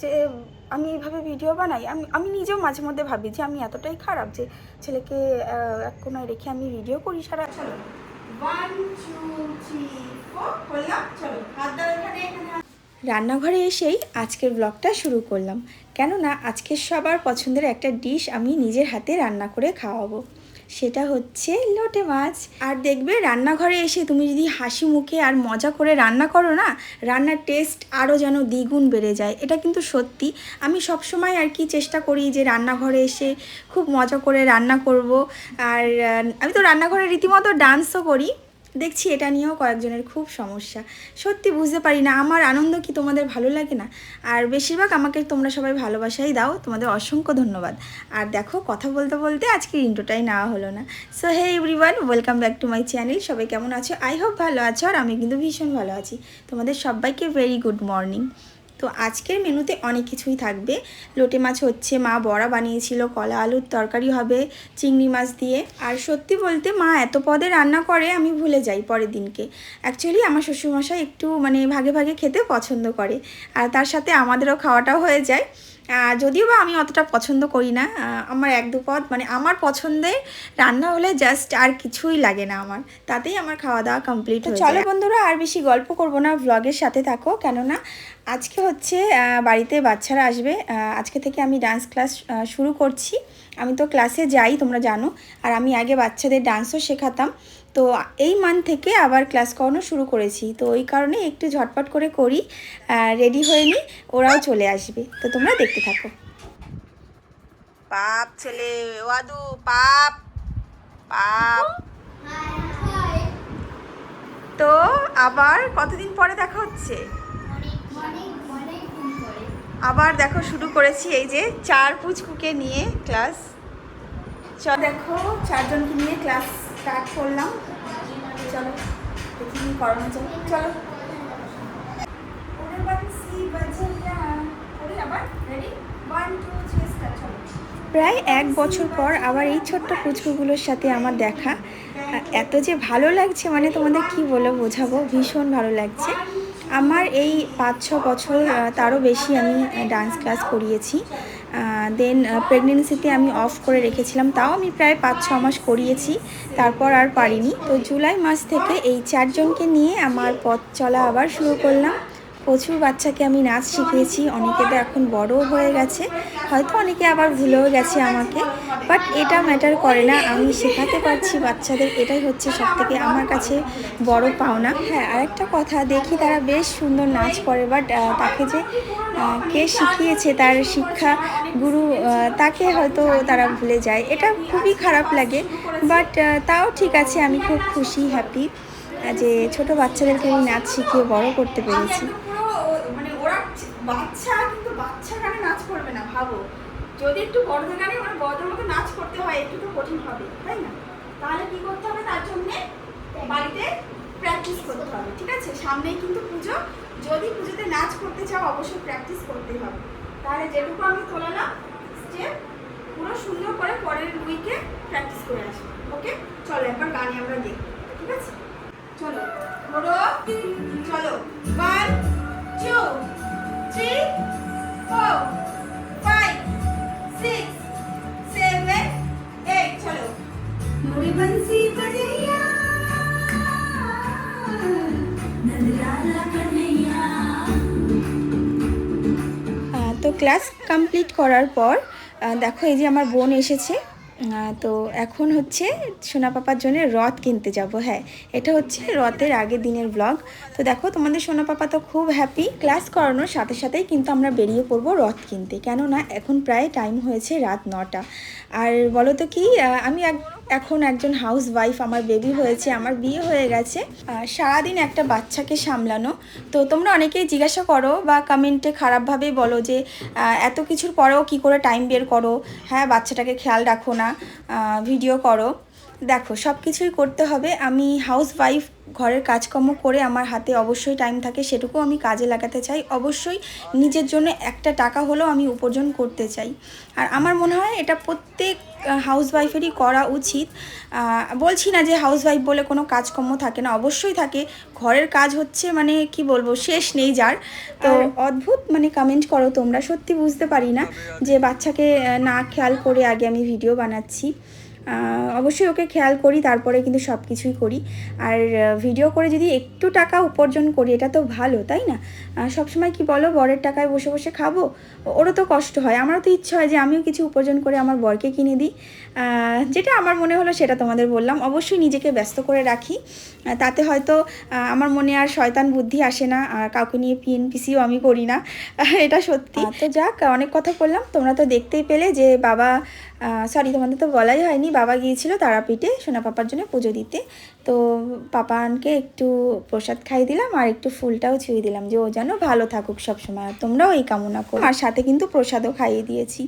যে আমি এইভাবে ভিডিও বানাই। আমি আমি নিজেও মাঝে মধ্যে ভাবি যে আমি এতটাই খারাপ যে ছেলেকে এক কোনায় রেখে আমি ভিডিও করি সারা। চলো। রান্নাঘরে এসেই আজকের ব্লগটা শুরু করলাম। কেননা আজকে সবার পছন্দের একটা ডিশ আমি নিজের হাতে রান্না করে খাওয়াবো। সেটা হচ্ছে লোটে মাছ। আর দেখবে রান্নাঘরে এসে তুমি যদি হাসি মুখে আর মজা করে রান্না করো না, রান্নার টেস্ট আরও যেন দ্বিগুণ বেড়ে যায়। এটা কিন্তু সত্যি। আমি সবসময় আর কি চেষ্টা করি যে রান্নাঘরে এসে খুব মজা করে রান্না করব। আর আমি তো রান্নাঘরে রীতিমতো ডান্সও করি। দেখছি এটা নিয়েও কয়েকজনের খুব সমস্যা। সত্যি বুঝতে পারি না, আমার আনন্দ কি তোমাদের ভালো লাগে না? আর বেশিরভাগ আমাকে তোমরা সবাই ভালোবাসাই দাও, তোমাদের অসংখ্য ধন্যবাদ। আর দেখো, কথা বলতে বলতে আজকে ইন্টোটাই নেওয়া হলো না। So hey everyone welcome back to my channel সবাই কেমন আছো? আই হোপ ভালো আছো, আর আমি কিন্তু ভীষণ ভালো আছি। তোমাদের সবাইকে ভেরি গুড মর্নিং তো আজকের মেনুতে অনেক কিছুই থাকবে। লোটে মাছ হচ্ছে, মা বড়া বানিয়েছিল, কলা আলুর তরকারি হবে, চিংড়ি মাছ দিয়ে। আর সত্যি বলতে মা এত পদে রান্না করে, আমি ভুলে যাই পরের দিনকে। অ্যাকচুয়ালি আমার শ্বশুরমশাই একটু মানে ভাগে ভাগে খেতে পছন্দ করে। আর তার সাথে আমাদেরও খাওয়াটাও হয়ে যায়। যদিও বা আমি অতটা পছন্দ করি না আমার এক দু পদ মানে আমার পছন্দের রান্না হলে জাস্ট আর কিছুই লাগে না আমার। তাতেই আমার খাওয়া দাওয়া কমপ্লিট হয়ে চলো বন্ধুরা আর বেশি গল্প করব না ভ্লগের সাথে থাকো। কেননা আজকে হচ্ছে বাড়িতে বাচ্চারা আসবে। আজকে থেকে আমি ডান্স ক্লাস শুরু করছি। আমি তো ক্লাসে যাই তোমরা জানো। আর আমি আগে বাচ্চাদের ডান্সও শেখাতাম। তো এই মান্থ থেকে আবার ক্লাস করানো শুরু করেছি। তো ওই কারণে একটু ঝটপট করে করি রেডি হয়ে নিই, ওরাও চলে আসবে। তো তোমরা দেখতে থাকো। পাপ ছেলে ওয়াদু পাপ পাপ। তো আবার কতদিন পরে দেখা হচ্ছে? আবার দেখো শুরু করেছি এই যে চার পুচকুকে নিয়ে ক্লাস চল দেখো, চারজনকে নিয়ে ক্লাস স্টার্ট করলাম। চলো, দেখি করানো যায়। চলো। প্রায় এক বছর পর আবার এই ছোট্ট পুচকুগুলোর সাথে আমার দেখা। এত যে ভালো লাগছে মানে তোমাদের কি বলে বোঝাবো? ভীষণ ভালো লাগছে। আমার এই পাঁচ, ছ বছর তারও বেশি আমি ডান্স ক্লাস করিয়েছি। দেন প্রেগনেন্সিতে আমি অফ করে রেখেছিলাম। তাও আমি প্রায় পাঁচ, ছ মাস করিয়েছি। তারপর আর পারিনি। তো জুলাই মাস থেকে এই চারজনকে নিয়ে আমার পথ চলা আবার শুরু করলাম। প্রচুর বাচ্চাকে আমি নাচ শিখিয়েছি, অনেকে তো এখন বড়ও হয়ে গেছে, হয়তো অনেকে আবার ভুলেও গেছে আমাকে বাট এটা ম্যাটার করে না, আমি শেখাতে পারছি বাচ্চাদের, এটাই হচ্ছে সব থেকে আমার কাছে বড় পাওনা। হ্যাঁ আরেকটা কথা, দেখি তারা বেশ সুন্দর নাচ করে বাট তাকে যে কে শিখিয়েছে তার শিক্ষা গুরু তাকে হয়তো তারা ভুলে যায়, এটা খুবই খারাপ লাগে বাট তাও ঠিক আছে, আমি খুব খুশি হ্যাপি যে ছোট বাচ্চাদেরকে আমি নাচ শিখিয়ে বড় করতে পেরেছি। বাচ্চা, কিন্তু বাচ্চা গানে নাচ করবে না, ভাবো। যদি একটু বড়দের গানে মানে বড়দের মতো নাচ করতে হয়, একটু তো কঠিন হবে, তাই না? তাহলে কি করতে হবে? তার জন্যে বাড়িতে প্র্যাকটিস করতে হবে, ঠিক আছে? সামনেই কিন্তু পুজো। যদি পুজোতে নাচ করতে চাও, অবশ্যই প্র্যাকটিস করতে হবে। তাহলে যেটুকু আমি তোলালাম স্টেপ পুরো সুন্দর করে পরের উইকে প্র্যাকটিস করে আসব। ওকে চলো, একবার গানে আমরা দেখি, ঠিক আছে? চলো, ধরো, চলো ওয়ান টু তো ক্লাস কমপ্লিট করার পর দেখো এই যে আমার বোন এসেছে। তো এখন হচ্ছে সোনা পাপার জন্য রথ কিনতে যাব হ্যাঁ। এটা হচ্ছে রথের আগের দিনের ব্লগ তো দেখো, তোমাদের সোনা পাপা তো খুব হ্যাপি ক্লাস করানোর সাথে সাথেই কিন্তু আমরা বেরিয়ে পড়ব রথ কিনতে। কেননা এখন প্রায় টাইম হয়েছে রাত নটা। আর বলো তো কি আমি এক এখন একজন হাউস ওয়াইফ আমার বেবি হয়েছে, আমার বিয়ে হয়ে গেছে সারাদিন একটা বাচ্চাকে সামলানো। তো তোমরা অনেকেই জিজ্ঞাসা করো বা কমেন্টে খারাপভাবে বলো যে এত কিছুর পরেও কি করে টাইম বের করো? হ্যাঁ বাচ্চাটাকে খেয়াল রাখো না ভিডিও করো। দেখো সব কিছুই করতে হবে। আমি হাউস ওয়াইফ ঘরের কাজকর্ম করে আমার হাতে অবশ্যই টাইম থাকে সেটুকু আমি কাজে লাগাতে চাই। অবশ্যই নিজের জন্য একটা টাকা হলেও আমি উপার্জন করতে চাই। আর আমার মনে হয় এটা প্রত্যেক হাউস ওয়াইফেরই করা উচিত। বলছি না যে হাউস ওয়াইফ বলে কোনো কাজকর্ম থাকে না অবশ্যই থাকে। ঘরের কাজ হচ্ছে মানে কি বলব শেষ নেই যার। তো অদ্ভুত মানে কমেন্ট করো তোমরা সত্যি বুঝতে পারি না যে বাচ্চাকে না খেয়াল করে আগে আমি ভিডিও বানাচ্ছি। অবশ্যই ওকে খেয়াল করি, তারপরে কিন্তু সব কিছুই করি। আর ভিডিও করে যদি একটু টাকা উপার্জন করি, এটা তো ভালো, তাই না? সবসময় কি বলো, বরের টাকায় বসে বসে খাব? ওরও তো কষ্ট হয়। আমারও তো ইচ্ছে হয় যে আমিও কিছু উপার্জন করে আমার বরকে কিনে দিই। যেটা আমার মনে হলো সেটা তোমাদের বললাম। অবশ্যই নিজেকে ব্যস্ত করে রাখি। তাতে হয়তো আমার মনে আর শয়তান বুদ্ধি আসে না, আর কাউকে নিয়ে পিএনপিসিও আমি করি না। এটা সত্যি। তো যাক, অনেক কথা বললাম। তোমরা তো দেখতেই পেলে যে বাবা সরি তোমাদের তো বলাই হয়নি, বাবা গিয়েছিল তারাপীঠে সোনা পাপার জন্য পুজো দিতে। তো পাপানকে একটু প্রসাদ খাই দিলাম আর একটু ফুলটাও ছুঁয়ে দিলাম যে ও যেন ভালো থাকুক সবসময়। আর তোমরাও এই কামনা করো। আর সাথে কিন্তু প্রসাদও খাইয়ে দিয়েছি।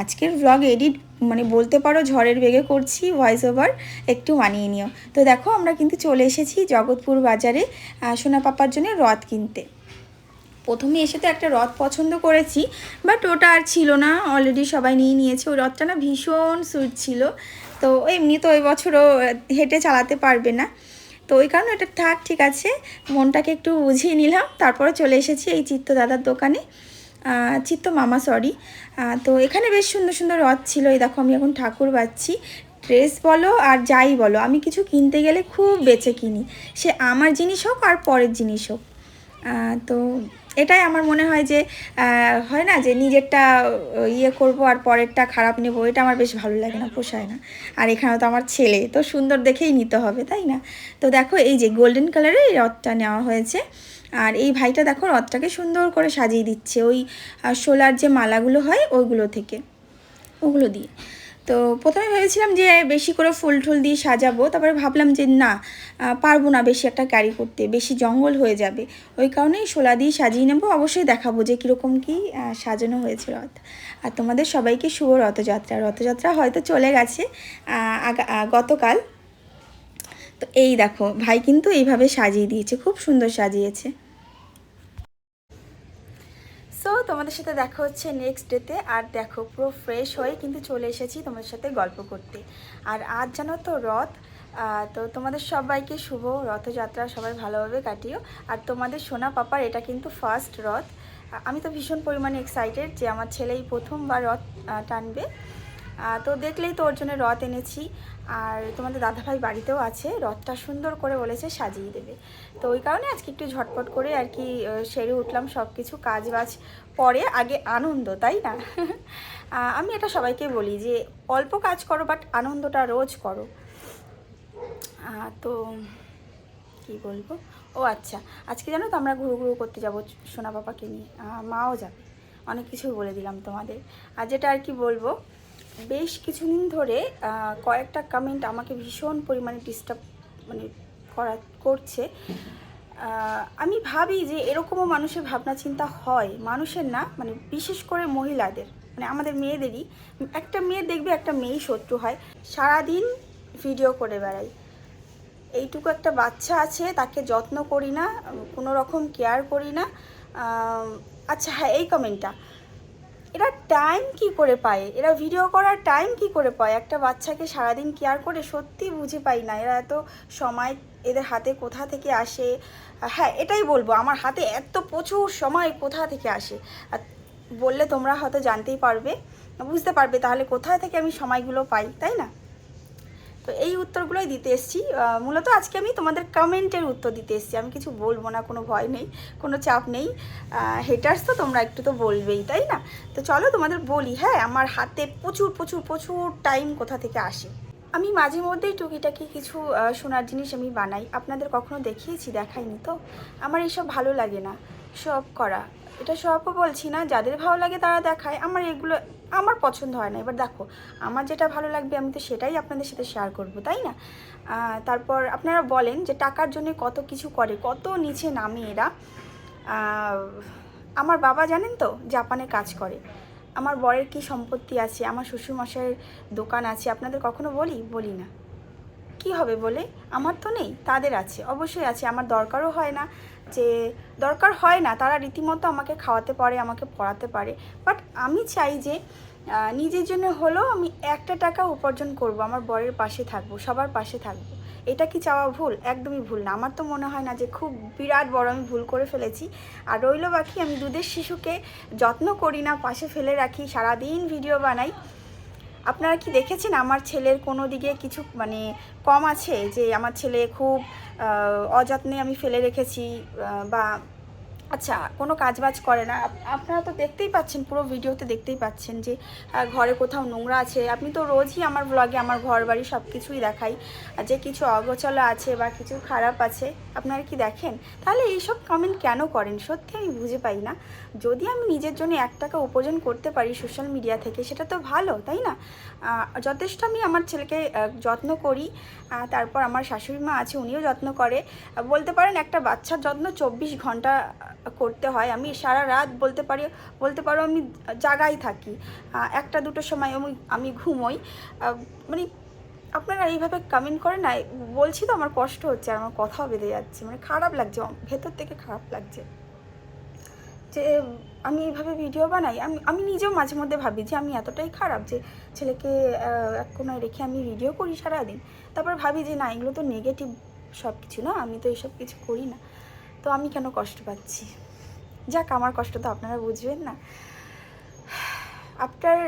আজকের ব্লগ এডিট মানে বলতে পারো ঝড়ের বেগে করছি ভয়েস ওভার একটু মানিয়ে নিও। তো দেখো আমরা কিন্তু চলে এসেছি জগৎপুর বাজারে সোনা পাপার জন্য রথ কিনতে। প্রথমে এসে তো একটা রথ পছন্দ করেছি বাট ওটা আর ছিল না। অলরেডি সবাই নিয়ে নিয়েছে। ওই রথটা না ভীষণ সুইট ছিল। তো এমনি তো ওই বছরও হেঁটে চালাতে পারবে না। তো ওই কারণে এটা থাক, ঠিক আছে। মনটাকে একটু বুঝিয়ে নিলাম। তারপরে চলে এসেছি এই চিত্ত দাদার দোকানে। চিত্ত মামা সরি তো এখানে বেশ সুন্দর সুন্দর রথ ছিল। এই দেখো, আমি এখন ঠাকুর বাচ্ছি ড্রেস বলো আর যাই বলো, আমি কিছু কিনতে গেলে খুব বেছে কিনি। সে আমার জিনিস হোক আর পরের জিনিস হোক। তো এটাই আমার মনে হয় যে হয় না যে নিজেরটা ইয়ে করব আর পরেরটা খারাপ নেব, এটা আমার বেশ ভালো লাগে না, পোষায় না। আর এখানে তো আমার ছেলে, তো সুন্দর দেখেই নিতে হবে, তাই না? তো দেখো, এই যে গোল্ডেন কালারের এই রথটা নেওয়া হয়েছে, আর এই ভাইটা দেখো রথটাকে সুন্দর করে সাজিয়ে দিচ্ছে, ওই শোলার যে মালাগুলো হয়, ওইগুলো থেকে, ওগুলো দিয়ে। তো প্রথমে ভেবেছিলাম যে বেশি করে ফুল টুল দিয়ে সাজাবো, তারপরে ভাবলাম যে না পারব না বেশি একটা ক্যারি করতে, বেশি জঙ্গল হয়ে যাবে। ওই কারণেই শোলা দিয়ে সাজিয়ে নেব, অবশ্যই দেখাবো যে কীরকম কী সাজানো হয়েছে রথ। আর তোমাদের সবাইকে শুভ রথযাত্রা। রথযাত্রা হয়তো চলে গেছে গতকাল। তো এই দেখো, ভাই কিন্তু এইভাবে সাজিয়ে দিয়েছে, খুব সুন্দর সাজিয়েছে। সো তোমাদের সাথে দেখা হচ্ছে নেক্সট ডেতে আর দেখো, পুরো ফ্রেশ হয়ে কিন্তু চলে এসেছি তোমাদের সাথে গল্প করতে। আর আজ জানো তো রথ তো তোমাদের সবাইকে শুভ রথযাত্রা, সবাই ভালোভাবে কাটিও। আর তোমাদের সোনা পাপার এটা কিন্তু ফার্স্ট রথ। আমি তো ভীষণ পরিমাণে এক্সাইটেড যে আমার ছেলেই প্রথমবার রথ টানবে। তো দেখলেই তো ওর জন্য রথ এনেছি। আর তোমাদের দাদাভাই বাড়িতেও আছে, রথটা সুন্দর করে বলেছে সাজিয়ে দেবে। তো ওই কারণে আজকে একটু ঝটপট করে আর কি সেরে উঠলাম সব কিছু কাজ বাজ পরে, আগে আনন্দ, তাই না? আমি এটা সবাইকে বলি যে অল্প কাজ করো, বাট আনন্দটা রোজ করো। তো কি বলব? ও আচ্ছা আজকে জানো তো আমরা ঘুরু ঘুরু করতে যাব সোনা বাবাকে নিয়ে। মাও যাবে। অনেক কিছু বলে দিলাম তোমাদের। আর যেটা আর কি বলব কিছুদিন ধরে কয়েকটা কমেন্ট আমাকে ভীষণ পরিমাণে ডিস্টার্ব মানে করা, করছে। আমি ভাবি যে এরকমও মানুষের ভাবনা চিন্তা হয়। মানুষের না মানে বিশেষ করে মহিলাদের মানে আমাদের মেয়েদেরই। একটা মেয়ে দেখবে, একটা মেয়েই শত্রু হয়। সারাদিন ভিডিও করে বেড়াই। এইটুকু একটা বাচ্চা আছে, তাকে যত্ন করি না, কোনো রকম কেয়ার করি না। আচ্ছা হ্যাঁ এই কমেন্টটা এরা টাইম কি করে পায়? এরা ভিডিও করার টাইম কি করে পায়? একটা বাচ্চাকে সারাদিন কেয়ার করে সত্যি বুঝে পাই না। এরা এত সময় এদের হাতে কোথা থেকে আসে? হ্যাঁ এটাই বলব। আমার হাতে এত প্রচুর সময় কোথা থেকে আসে? বললে তোমরা হয়তো জানতেই পারবে, বুঝতে পারবে তাহলে কোথা থেকে আমি সময়গুলো পাই, তাই না? তো এই উত্তরগুলোই দিতে এসেছি। মূলত আজকে আমি তোমাদের কমেন্টের উত্তর দিতে এসেছি। আমি কিছু বলব না, কোনো ভয় নেই, কোনো চাপ নেই। হেটার্স তো তোমরা একটু তো বলবেই, তাই না? তো চলো তোমাদের বলি হ্যাঁ আমার হাতে প্রচুর প্রচুর প্রচুর টাইম কোথা থেকে আসে? আমি মাঝে মধ্যেই টুকিটাকি কিছু সোনার জিনিস আমি বানাই। আপনাদের কখনো দেখিয়েছি, দেখাইনি তো? আমার এইসব ভালো লাগে না। সব করা। এটা সবও বলছি না, যাদের ভালো লাগে তারা দেখায়। আমার এগুলো আমার পছন্দ হয় না। এবার দেখো, আমার যেটা ভালো লাগবে আমি তো সেটাই আপনাদের সাথে শেয়ার করব, তাই না? তারপর আপনারা বলেন যে টাকার জন্য কত কিছু করে, কত নিচে নামে এরা। আমার বাবা জানেন তো জাপানে কাজ করে। আমার বরের কি সম্পত্তি আছে, আমার শ্বশুরমশাইয়ের দোকান আছে, আপনাদের কখনো বলি? বলি না। কি হবে বলে? আমার তো নেই, তাদের আছে, অবশ্যই আছে, আমার দরকারও হয় না। যে দরকার হয় না, তারা রীতিমতো আমাকে খাওয়াতে পারে, আমাকে পড়াতে পারে। বাট আমি চাই যে নিজের জন্য হলেও আমি একটা টাকা উপার্জন করব, আমার বরের পাশে থাকব, সবার পাশে থাকব। এটা কি চাওয়া ভুল? একদমই ভুল না। আমার তো মনে হয় না যে খুব বিরাট বড় আমি ভুল করে ফেলেছি। আর রইল বাকি, আমি দুধের শিশুকে যত্ন করি না, পাশে ফেলে রাখি, সারাদিন ভিডিও বানাই। আপনারা কি দেখেছেন? আমার ছেলের কোনো দিকে কিছু মানে কম আছে? যে আমার ছেলে খুব অযত্নে আমি ফেলে রেখেছি বা আচ্ছা কোনো কাজবাজ করে না। আপনারা তো দেখতেই পাচ্ছেন, পুরো ভিডিওতে দেখতেই পাচ্ছেন যে ঘরে কোথাও নোংরা আছে। আপনি তো রোজই আমার ব্লগে আমার ঘর বাড়ি সব কিছুই দেখাই যে কিছু অগোচলা আছে বা কিছু খারাপ আছে, আপনারা কি দেখেন? তাহলে এইসব কমেন্ট কেন করেন? সত্যি আমি বুঝে পাই না। যদি আমি নিজের জন্য এক টাকা উপার্জন করতে পারি সোশ্যাল মিডিয়া থেকে, সেটা তো ভালো, তাই না? যথেষ্ট আমি আমার ছেলেকে যত্ন করি। তারপর আমার শাশুড়ি মা আছে, উনিও যত্ন করে। বলতে পারেন একটা বাচ্চার যত্ন চব্বিশ ঘণ্টা করতে হয়। আমি সারা রাত বলতে পারি, বলতে পারো আমি জাগাই থাকি। একটা দুটো সময় আমি আমি ঘুমোই। মানে আপনারা এইভাবে কমেন্ট করে না, বলছি তো আমার কষ্ট হচ্ছে আর আমার কথাও বেঁধে যাচ্ছে মানে খারাপ লাগছে, ভেতর থেকে খারাপ লাগছে। যে, আমি এইভাবে ভিডিও বানাই, আমি আমি নিজেও মাঝে মধ্যে ভাবি যে আমি এতটাই খারাপ যে ছেলেকে এক কোনায় রেখে আমি ভিডিও করি সারাদিন। তারপর ভাবি যে না, এগুলো তো নেগেটিভ সব কিছু না, আমি তো এইসব কিছু করি না। তো আমি কেন কষ্ট পাচ্ছি? যাক, আমার কষ্ট তো আপনারা বুঝবেন না। আফটার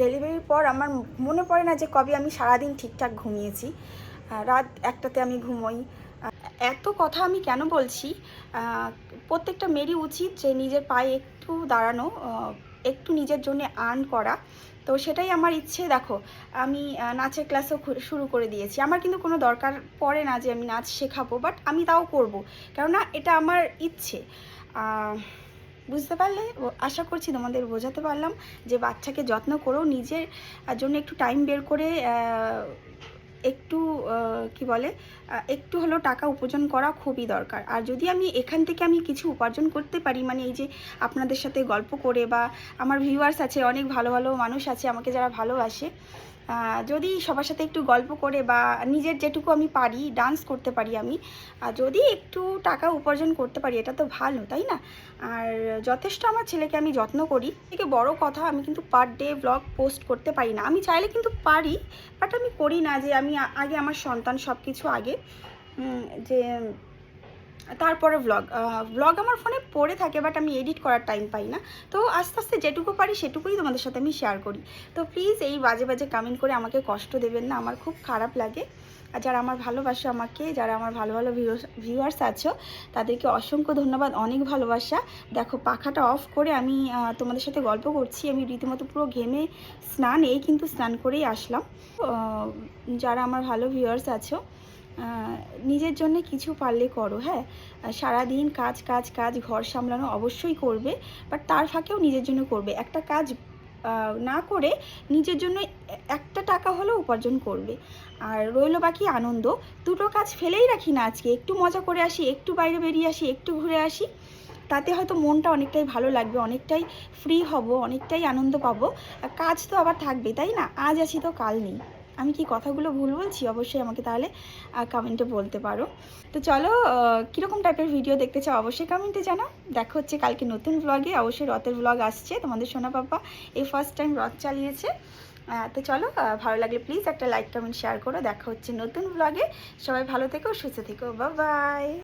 ডেলিভারির পর আমার মনে পড়ে না যে কবে আমি সারাদিন ঠিকঠাক ঘুমিয়েছি। রাত একটাতে আমি ঘুমোই। এত কথা আমি কেন বলছি? প্রত্যেকটা মেরি উচিত যে নিজের পায়ে একটু দাঁড়ানো। একটু নিজের জন্য আর্ন করা। তো সেটাই আমার ইচ্ছে, দেখো, আমি নাচের ক্লাসও শুরু করে দিয়েছি। আমার কিন্তু কোনো দরকার পড়ে না যে আমি নাচ শেখাবো বাট আমি তাও করব। কেননা এটা আমার ইচ্ছে। বুঝতে পারলে? আশা করছি তোমাদের বোঝাতে পারলাম যে বাচ্চাকে যত্ন করো, নিজের জন্য একটু টাইম বের করে একটু কি বলে একটু হলেও টাকা উপার্জন করা খুবই দরকার। আর যদি আমি এখান থেকে আমি কিছু উপার্জন করতে পারি মানে এই যে আপনাদের সাথে গল্প করে বা আমার ভিউয়ার্স আছে, অনেক ভালো ভালো মানুষ আছে আমাকে যারা ভালোবাসে যদি সবার সাথে একটু গল্প করে বা নিজের যেটুকু আমি পারি ডান্স করতে পারি আমি, আর যদি একটু টাকা উপার্জন করতে পারি, এটা তো ভালো, তাই না? আর যথেষ্ট আমার ছেলেকে আমি যত্ন করি। থেকে বড় কথা, আমি কিন্তু পার ডে ব্লগ পোস্ট করতে পারি না। আমি চাইলে কিন্তু পারি বাট আমি করি না যে আমি আগে আমার সন্তান সব কিছু আগে যে তারপরে ব্লগ ব্লগ আমার ফোনে পড়ে থাকে বাট আমি এডিট করার টাইম পাই না। তো আস্তে আস্তে যেটুকু পারি, সেটুকুই তোমাদের সাথে আমি শেয়ার করি। তো প্লিজ এই বাজে বাজে কামেন্ট করে আমাকে কষ্ট দেবেন না, আমার খুব খারাপ লাগে। আর যারা আমার ভালোবাসো আমাকে, যারা আমার ভালো ভালো ভিউয়ার্স আছো, তাদেরকে অসংখ্য ধন্যবাদ, অনেক ভালোবাসা। দেখো, পাখাটা অফ করে আমি তোমাদের সাথে গল্প করছি। আমি রীতিমতো পুরো ঘেমে স্নান, এই কিন্তু স্নান করেই আসলাম। যারা আমার ভালো ভিউয়ার্স আছো নিজের জন্য কিছু পারলে করো হ্যাঁ? সারাদিন কাজ কাজ কাজ, ঘর সামলানো অবশ্যই করবে বাট তার ফাঁকেও নিজের জন্য করবে। একটা কাজ না করে নিজের জন্য একটা টাকা হলেও উপার্জন করবে। আর রইল বাকি আনন্দ। দুটো কাজ ফেলেই রাখি না আজকে। একটু মজা করে আসি, একটু বাইরে বেরিয়ে আসি, একটু ঘুরে আসি। তাতে হয়তো মনটা অনেকটাই ভালো লাগবে, অনেকটাই ফ্রি হব, অনেকটাই আনন্দ পাবো। কাজ তো আবার থাকবে, তাই না? আজ আছি তো, কাল নেই। আমি কি কথাগুলো ভুল বলছি? অবশ্যই আমাকে তাহলে কমেন্টে বলতে পারো। তো চলো কীরকম টাইপের ভিডিও দেখতে চাও অবশ্যই কমেন্টে জানাও। দেখা হচ্ছে কালকে নতুন ব্লগে অবশ্যই রথের ব্লগ আসছে তোমাদের সোনা পাপা এই ফার্স্ট টাইম রথ চালিয়েছে। তো চলো ভালো লাগলে প্লিজ একটা লাইক কমেন্ট শেয়ার করো। দেখা হচ্ছে নতুন ব্লগে সবাই ভালো থেকো, সুস্থ থেকো। বা বাই